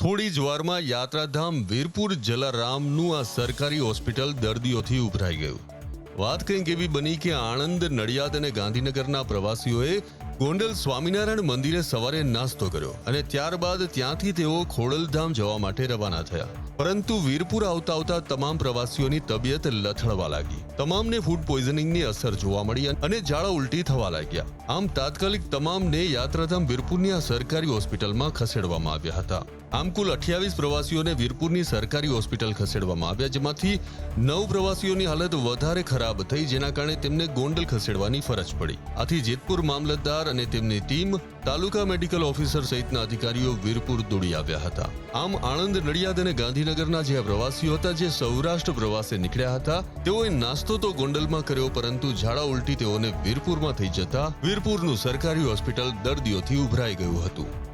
થોડી જ વારમાં યાત્રાધામ વીરપુર જલારામનું આ સરકારી હોસ્પિટલ દર્દીઓથી ઉભરાઈ ગયું. વાત કંઈક એવી બની કે આણંદ, નડિયાદ અને ગાંધીનગરના પ્રવાસીઓએ ગોંડલ સ્વામિનારાયણ મંદિરે સવારે નાસ્તો કર્યો અને ત્યારબાદ ત્યાંથી તેઓ ખોડલધામ જવા માટે રવાના થયા. પરંતુ વીરપુર આવતા આવતા તમામ પ્રવાસીઓની તબિયત લથડવા લાગી. તમામને ફૂડ પોઈઝનિંગની અસર જોવા મળી અને ઝાડા ઉલટી થવા લાગ્યા. આમ તાત્કાલિક તમામને યાત્રાધામ વીરપુરની આ સરકારી હોસ્પિટલમાં ખસેડવામાં આવ્યા હતા. આમ કુલ અઠ્યાવીસ પ્રવાસીઓને વીરપુરની સરકારી હોસ્પિટલ ખસેડવામાં આવ્યા, જેમાંથી નવ પ્રવાસીઓની હાલત વધારે ખરાબ થઈ, જેના કારણે તેમને ગોંડલ ખસેડવાની ફરજ પડી. આથી જેતપુર મામલતદાર અને તેમની ટીમ તાલુકા મેડિકલ ઓફિસર સહિતના અધિકારીઓ વીરપુર દોડી આવ્યા હતા. આમ આણંદ, નડિયાદ અને ગાંધીનગરના જે પ્રવાસીઓ હતા, જે સૌરાષ્ટ્ર પ્રવાસે નીકળ્યા હતા, તેઓએ નાસ્તો તો ગોંડલમાં કર્યો, પરંતુ ઝાડા ઉલટી તેઓને વીરપુરમાં થઈ જતા વીરપુરનું સરકારી હોસ્પિટલ દર્દીઓથી ઉભરાઈ ગયું હતું.